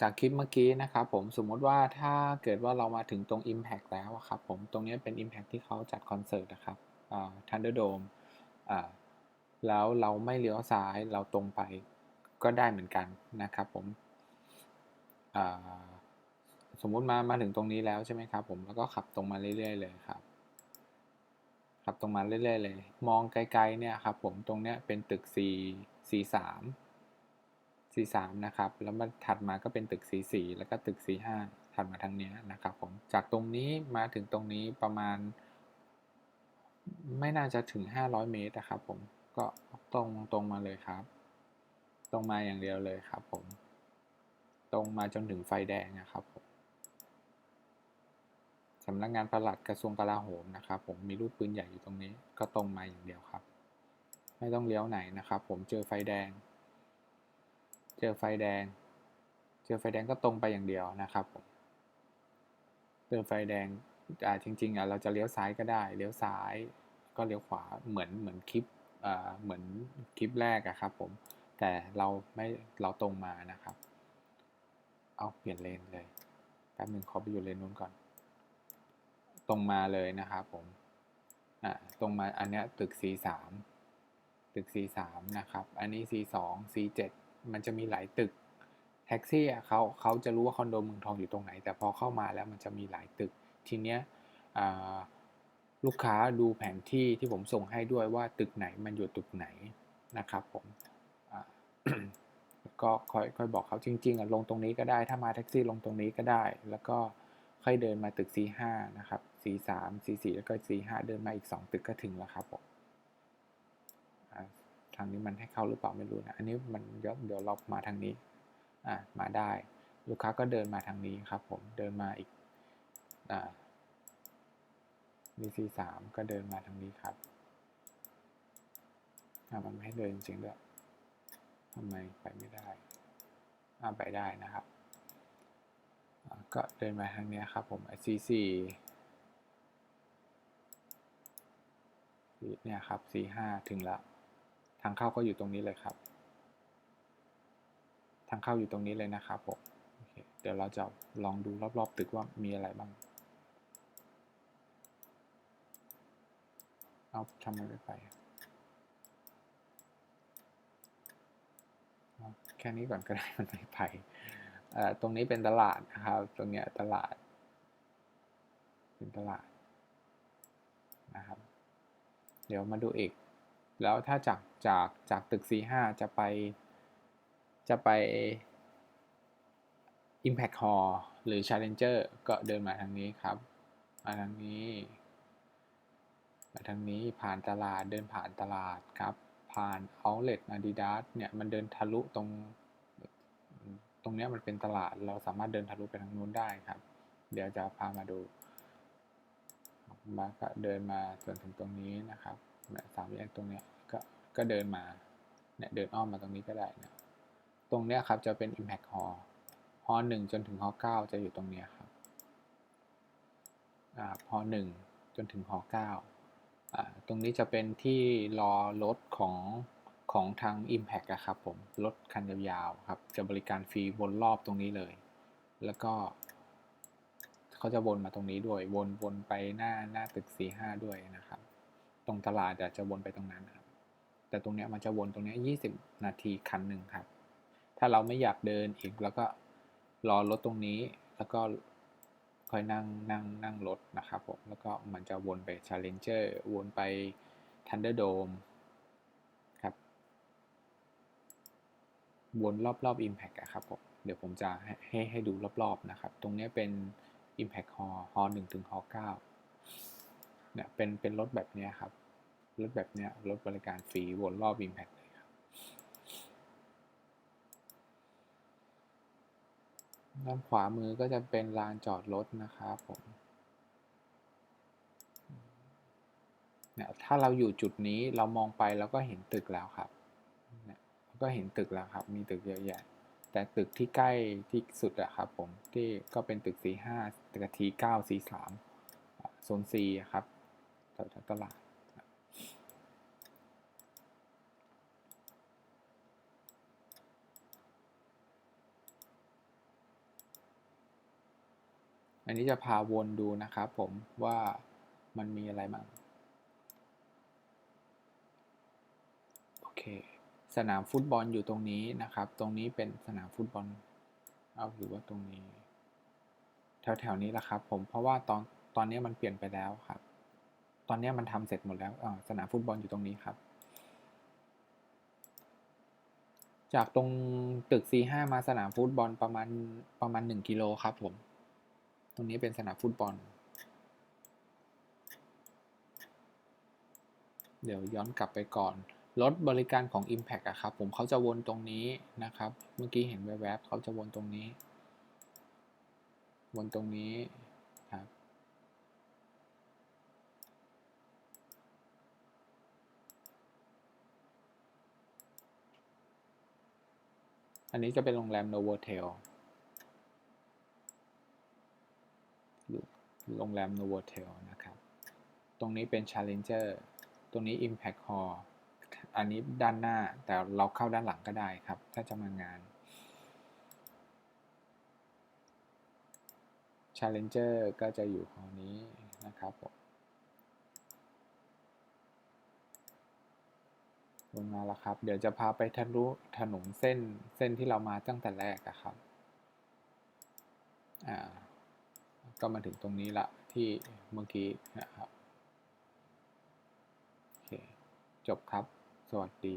จากคลิปเมื่อกี้นะครับผมสมมติว่าถ้าเกิดว่าเรามาถึงตรง Impact แล้วครับผมตรงนี้เป็น Impact ที่เขาจัดคอนเสิร์ตนะครับอ่า Thunderdome อ่าแล้วเราไม่เลี้ยวซ้ายเราตรงไปก็ได้เหมือนกันนะครับผมสมมุติมามาถึงตรงนี้แล้วใช่ไหมครับผมแล้วก็ขับตรงมาเรื่อยๆเลยครับขับตรงมาเรื่อยๆเลย มองไกลๆเนี่ยครับผมตรงเนี้ยเป็นตึก C C3 C3 นะครับ แล้วมันถัดมาก็เป็นตึก C4 แล้วก็ตึก C5 ถัดมาทางนี้นะครับผมจากตรงนี้มาถึงตรงนี้ประมาณ ไม่น่าจะถึง 500 เมตรนะครับผมก็ตรงตรงมาเลยครับ ตรงมาอย่างเดียวเลยครับผม ตรงมาจนถึงไฟแดงนะครับผมสำนักงานปลัดกระทรวงกลาโหมนะครับ ผมมีรูปปืนใหญ่อยู่ตรงนี้ ก็ตรงมาอย่างเดียวครับ ไม่ต้องเลี้ยวไหนนะครับ ผมเจอไฟแดง เจอไฟแดง เจอไฟแดงก็ตรงไปอย่างเดียวนะครับผมเจอไฟแดงอ่าจริงๆอะเราจะเลี้ยวซ้ายก็ได้ เลี้ยวซ้ายก็เลี้ยวขวาเหมือนเหมือนคลิปอ่าเหมือนคลิปแรกอะครับผมแต่เราไม่เราตรงมานะครับ เอาเปลี่ยนเลนเลยแป๊บหนึ่งขอไปอยู่เลนนู้นก่อน ตรงมาเลยนะครับผมอ่าตรงมาอันเนี้ยตึก C3 ตึก C3 นะครับ อันนี้ C2 C7 มันจะมีหลายตึกแท็กซี่เขาเขาจะรู้ว่าคอนโดเมืองทองอยู่ตรงไหน แต่พอเข้ามาแล้วมันจะมีหลายตึก ทีเนี้ยลูกค้าดูแผนที่ที่ผมส่งให้ด้วยว่าตึกไหนมันอยู่ตึกไหนนะครับผมก็ค่อยค่อยบอกเขาจริงๆอะลงตรงนี้ก็ได้ถ้ามาแท็กซี่ลงตรงนี้ก็ได้ แล้วก็ค่อยเดินมาตึก C5 นะครับ C3 C4 แล้วก็ C5 เดินมาอีก 2 ตึกก็ถึงแล้วครับผม ทางนี้มันให้เข้าหรือเปล่าไม่รู้นะ อันนี้มันเดี๋ยวเดี๋ยวเรามาทางนี้ อ่ามาได้ ลูกค้าก็เดินมาทางนี้ครับผม เดินมาอีก อ่า DC 3ก็เดินมาทางนี้ครับอ่ามันไม่ให้เดินจริงด้วยทำไมไปไม่ได้อ่าไปได้นะครับอ่าก็เดินมาทางนี้ครับผม C4 เนี่ยครับ C5 ถึงแล้ว ทางเข้าก็อยู่ตรงนี้เลยครับ ทางเข้าอยู่ตรงนี้เลยนะครับผมเดี๋ยวเราจะลองดูรอบๆ ตึกว่ามีอะไรบ้าง เอาทำไมไม่ไปอะเอาแค่นี้ก่อนก็ได้มันไม่ไปตรงนี้เป็นตลาดนะครับ ตรงเนี้ยตลาด เป็นตลาดนะครับ เดี๋ยวมาดูอีก แล้วถ้าจากจากจากตึก C5 จะไปจะไป Impact Hall หรือ Challenger ก็เดินมาทางนี้ครับ มาทางนี้ มาทางนี้ผ่านตลาดเดินผ่านตลาดครับ ผ่าน Outlet Adidas เนี่ยมันเดินทะลุตรง ตรงเนี้ยมันเป็นตลาดเราสามารถเดินทะลุไปทางนู้นได้ครับ เดี๋ยวจะพามาดูมาเดินมาจนถึงตรงนี้นะครับ นี่ยสามแยกตรงเนี้ยก็ก็เดินมาเนี่ยเดินอ้อมมาตรงนี้ก็ได้นะตรงเนี้ยครับจะเป็น Impact Hall ฮอหนึ่งจนถึงฮอเก้าจะอยู่ตรงเนี้ยครับอ่าฮอหนึ่งจนถึงฮอเก้าอ่าตรงนี้จะเป็นที่รอรถของของทาง Impact อะครับผมรถคันยาวๆครับจะบริการฟรีวนรอบตรงนี้เลย แล้วก็เขาจะวนมาตรงนี้ด้วยวนวนไปหน้าหน้าตึก C5 ด้วยนะครับ ตรงตลาดอะจะวนไปตรงนั้นครับแต่ตรงเนี้ยมันจะวนตรงเนี้ย20 นาทีคันหนึ่งครับ ถ้าเราไม่อยากเดินอีกแล้วก็รอรถตรงนี้แล้วก็ค่อยนั่งนั่งนั่งรถนะครับผมแล้วก็มันจะวนไป Challenger วนไป Thunderdome ครับวนรอบๆ Impact อะครับผมเดี๋ยวผมจะให้ให้ดูรอบๆนะครับ ตรงนี้เป็น Impact Hall Hall 1ถึง Hall 9 เนี่ยเป็นเป็นรถแบบเนี้ยครับ รถแบบเนี้ยรถบริการฟรีวนรอบ Impact เลยครับ ด้านขวามือก็จะเป็นลานจอดรถนะครับผมเนี่ยถ้าเราอยู่จุดนี้เรามองไปเราก็เห็นตึกแล้วครับเนี่ยก็เห็นตึกแล้วครับ มีตึกเยอะแยะ แต่ตึกที่ใกล้ที่สุดอะครับผมที่ก็เป็นตึก C5 ตึก T9 C3 โซน C ครับ แถวๆตลาดอันนี้จะพาวนดูนะครับผมว่ามันมีอะไรบ้างโอเค สนามฟุตบอลอยู่ตรงนี้นะครับ ตรงนี้เป็นสนามฟุตบอลเอาหรือว่าตรงนี้ แถวๆนี้แหละครับผมเพราะว่าตอนตอนนี้มันเปลี่ยนไปแล้วครับ ตอนนี้มันทำเสร็จหมดแล้วสนามฟุตบอลอยู่ตรงนี้ครับ จากตรงตึก C5 มาสนามฟุตบอลประมาณประมาณ 1 กิโลครับผม ตรงนี้เป็นสนามฟุตบอล เดี๋ยวย้อนกลับไปก่อนรถบริการของ Impact อะครับผมเขาจะวนตรงนี้นะครับ เมื่อกี้เห็นแวบๆเขาจะวนตรงนี้ วนตรงนี้ครับ อันนี้จะเป็นโรงแรม Novotel โรงแรม Novotel นะครับ ตรงนี้เป็น Challenger ตรงนี้ Impact Hall อันนี้ด้านหน้าแต่เราเข้าด้านหลังก็ได้ครับ ถ้าจะมางาน Challenger ก็จะอยู่หอนี้นะครับผม ลงมาแล้วครับ เดี๋ยวจะพาไปทะลุถนนเส้นเส้นที่เรามาตั้งแต่แรกอะครับ อ่า ก็มาถึงตรงนี้ละที่เมื่อกี้นะครับ โอเค จบครับ สวัสดี